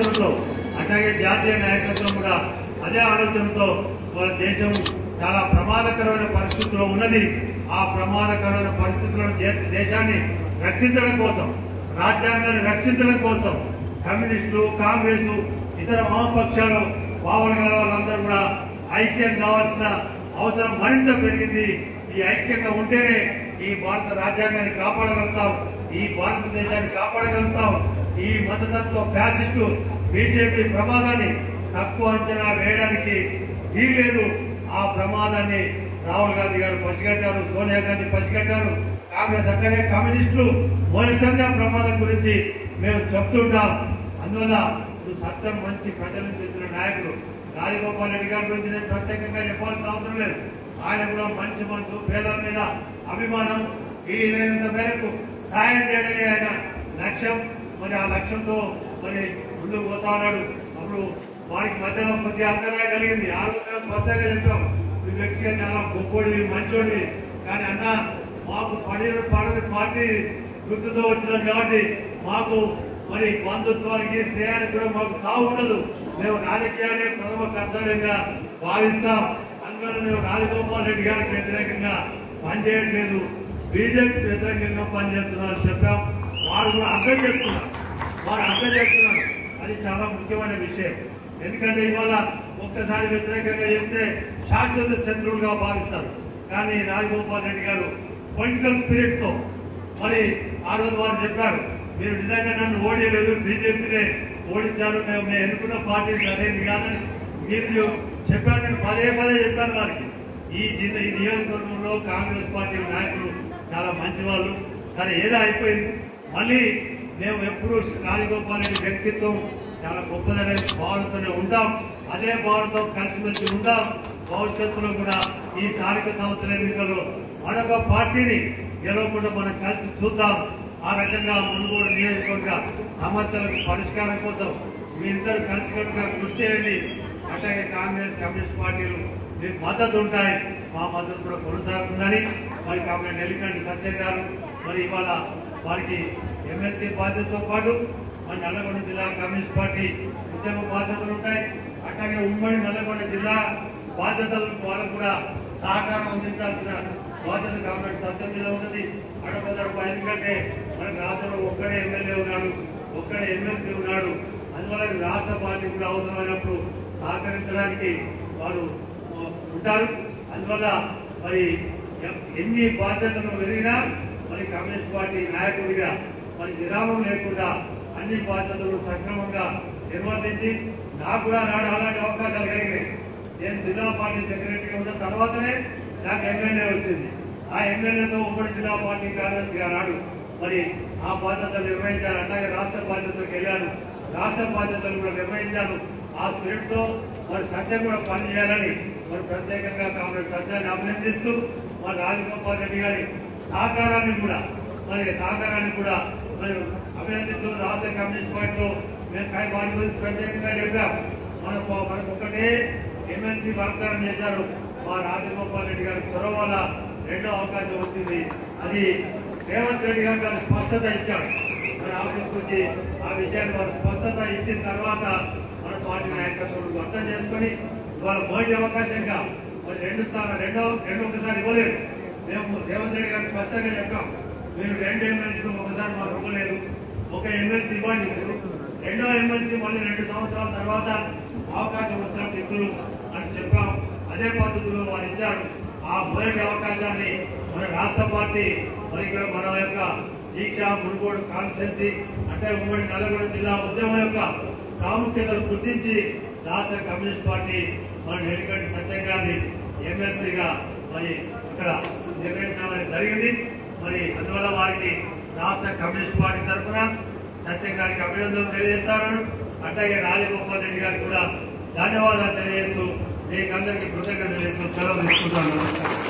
ఆలోచనతో అట్లాగే జాతీయ నాయకత్వం కూడా అదే ఆలోచనతో మన దేశం చాలా ప్రమాదకరమైన పరిస్థితుల్లో ఉన్నది. ఆ ప్రమాదకరమైన పరిస్థితులను దేశాన్ని రక్షించడం కోసం రాజ్యాంగాన్ని రక్షించడం కోసం కమ్యూనిస్టులు కాంగ్రెస్ ఇతర వామపక్షాలు బావనగల వాళ్ళందరూ కూడా ఐక్యం కావాల్సిన అవసరం మరింత పెరిగింది. ఈ ఐక్యంగా ఉంటేనే ఈ భారత రాజ్యాంగాన్ని కాపాడగలుగుతాం. ఈ భారతదేశాన్ని కాపాడగలుగుతాం. ఈ మతతత్వ ఫ్యాసిస్టు బీజేపీ ప్రమాదాన్ని తక్కువ అంచనా వేయడానికి వీలేదు ఆ ప్రమాదాన్ని రాహుల్ గాంధీ గారు పసిగట్టారు సోనియా గాంధీ పసిగట్టారు. కాంగ్రెస్ అట్లనే కమ్యూనిస్టులు మొదటిసారిగా ప్రమాదం గురించి మేము చెప్తుంటాం. అందువల్ల ఇప్పుడు సత్యం మంచి ప్రజలను తెచ్చిన నాయకులు రాజగోపాల్ రెడ్డి గారి గురించి నేను ప్రత్యేకంగా చెప్పాల్సిన అవసరం లేదు. ఆయన కూడా మంచి మనసు పేదల మీద అభిమానం. ఈ లేనంత మేరకు సాయం చేయడమే ఆయన లక్ష్యం. మరి ఆ లక్ష్యంతో మరి ముందుకు పోతా ఉన్నాడు. అప్పుడు వారికి మధ్యలో మధ్య అంతరాయం కలిగింది. ఆ స్పష్టంగా చెప్పాం. ఈ వ్యక్తిగా చాలా గొప్పోడి మంచోడి. కానీ అన్న మాకు పడి పడని పార్టీ గుర్తుతో వచ్చినాం కాబట్టి మాకు మరి బంధుత్వానికి శ్రేయానికి కూడా మాకు తావు ఉండదు. మేము రాజకీయాన్ని ప్రథమ కర్తవ్యంగా భావిస్తాం. మేము రాజగోపాల్ రెడ్డి గారికి వ్యతిరేకంగా పనిచేయట్లేదు. బీజేపీ వ్యతిరేకంగా పనిచేస్తున్నారని చెప్పాం. వారు కూడా అర్థం చేస్తున్నారు వారు అర్థం చేస్తున్నారు అది చాలా ముఖ్యమైన విషయం. ఎందుకంటే ఇవాళ ఒక్కసారి వ్యతిరేకంగా చెప్తే శాశ్వత శత్రువులుగా భావిస్తారు. కానీ రాజగోపాల్ రెడ్డి గారు పొలిటికల్ స్పిరిట్తో మరి ఆ రోజు వారు చెప్పారు మీరు నిజంగా నన్ను ఓడియలేదు బీజేపీనే ఓడించారు మేము మేము ఎన్నుకున్న పార్టీ సరైనది కాదని మీరు చెప్పాను నేను పదే పదే చెప్పాను వారికి. ఈ జిల్లా ఈ నియోజకవర్గంలో కాంగ్రెస్ పార్టీ నాయకులు చాలా మంచి వాళ్ళు కానీ ఏదో అయిపోయింది. మళ్ళీ మేము ఎప్పుడూ రాజగోపాల్ రెడ్డి వ్యక్తిత్వం చాలా గొప్పదనే భావనతోనే ఉంటాం. అదే భావనతో కలిసిమెలిసి ఉంటాం. భవిష్యత్తులో కూడా ఈ స్థానిక సంస్థల ఎన్నికల్లో మరొక పార్టీని గెలవకుండా మనం కలిసి చూద్దాం. ఆ రకంగా మునుగోడు నియోజకవర్గ సమస్యలకు పరిష్కారం కోసం మీరిద్దరు కనుక కృషి చేయండి. అట్లాగే కాంగ్రెస్ కమ్యూనిస్ట్ పార్టీలు మీకు మద్దతు ఉంటాయి. మా మద్దతు కూడా కొనసాగుతుందని మరి కాబట్టి నెల్లికండి సత్యం గారు మరి ఇవాళ వారికి ఎమ్మెల్సీ బాధ్యతతో పాటు మరి నల్లగొండ జిల్లా కమ్యూనిస్ట్ పార్టీ ఉద్యమ బాధ్యతలు ఉంటాయి. అట్లాగే ఉమ్మడి నల్లగొండ జిల్లా బాధ్యతలు వాళ్ళకు కూడా సహకారం అందించాల్సిన బాధ్యత కాబట్టి సత్యం మీద ఉన్నది. అడపదడప ఎందుకంటే మనకు రాష్ట్రంలో ఒక్కడే ఎమ్మెల్యే ఉన్నాడు ఒక్కడే ఎమ్మెల్సీ ఉన్నాడు. అందువల్ల రాష్ట్ర పార్టీ కూడా అవసరమైనప్పుడు సహకరించడానికి వారు ఉంటారు. అందువల్ల మరి ఎన్ని బాధ్యతలు పెరిగినా మరి కమ్యూనిస్ట్ పార్టీ నాయకుడిగా మరి విరామం లేకుండా అన్ని బాధ్యతలు సక్రమంగా నిర్వర్తించి నాకు కూడా నాడు అలాంటి అవకాశాలు కలిగినాయి. నేను జిల్లా పార్టీ సెక్రటరీగా ఉన్న తర్వాతనే నాకు ఎమ్మెల్యే వచ్చింది. ఆ ఎమ్మెల్యేతో ఉమ్మడి జిల్లా పార్టీ కాంగ్రెస్ గారు నాడు మరి ఆ బాధ్యతలు నిర్వహించాను అట్లాగే రాష్ట్ర బాధ్యతలకు వెళ్ళాను. రాష్ట్ర బాధ్యతలు కూడా నిర్వహించాను. ఆ స్పిరిట్ మరి సత్యం కూడా పనిచేయాలని మరి ప్రత్యేకంగా కాంగ్రెస్ సత్యాన్ని అభినందిస్తూ మరి రాజగోపాల్ రెడ్డి గారి సహకారాన్ని కూడా మరి సహకారాన్ని కూడా మరి అభినందిస్తూ రాష్ట్ర కమ్యూనిస్ట్ పార్టీలో మేము కై వారి గురించి ప్రత్యేకంగా చెప్పాం. మనకు మనకు ఒకటే ఎమ్మెల్సీ వాగ్దానం చేశారు. మా రాజగోపాల్ రెడ్డి గారి చొరవ వల్ల రెండో అవకాశం వచ్చింది. అది రేవంత్ రెడ్డి గారు గారు స్పష్టత ఇచ్చాడు మరి ఆఫీస్ వచ్చి ఆ విషయాన్ని వారు స్పష్టత ఇచ్చిన తర్వాత మన పార్టీ నాయకత్వం అర్థం చేసుకొని ఇవాళ మొదటి అవకాశంగా మరి రెండు స్థానం రెండో రెండు ఒకసారి ఇవ్వలేదు మేము రేవంత్ రెడ్డి గారు స్పష్టంగా చెప్పాం. మీరు రెండు ఎమ్మెల్సీలు ఒకసారి మాకు ఇవ్వలేదు. ఒక ఎమ్మెల్సీ ఇవ్వండి. మీరు రెండో ఎమ్మెల్సీ మళ్ళీ రెండు సంవత్సరాల తర్వాత అవకాశం వచ్చిన ఇద్దరు అని చెప్పాం. అదే పద్ధతిలో వారు ఇచ్చారు. ఆ మొదటి అవకాశాన్ని మన రాష్ట్ర పార్టీ మరి ఇక్కడ మన యొక్క దీక్ష మునుగోడు కాన్స్టెన్సీ అంటే ఉమ్మడి నల్లగొండ జిల్లా ఉద్యమం యొక్క ప్రాముఖ్యతను గుర్తించి రాష్ట్ర కమ్యూనిస్ట్ పార్టీ మన నెల్లికంటి సత్యం గారిని ఎమ్మెల్సీగా మరి ఇక్కడ నిర్ణయించడం జరిగింది. మరి అందువల్ల వారికి రాష్ట్ర కమ్యూనిస్ట్ పార్టీ తరఫున సత్యం గారికి అభినందనలు తెలియజేస్తాను. అట్లాగే రాజగోపాల్ రెడ్డి గారికి కూడా ధన్యవాదాలు తెలియజేస్తూ మీకందరికీ కృతజ్ఞత తెలియజేస్తూ సెలవు తీసుకుంటాను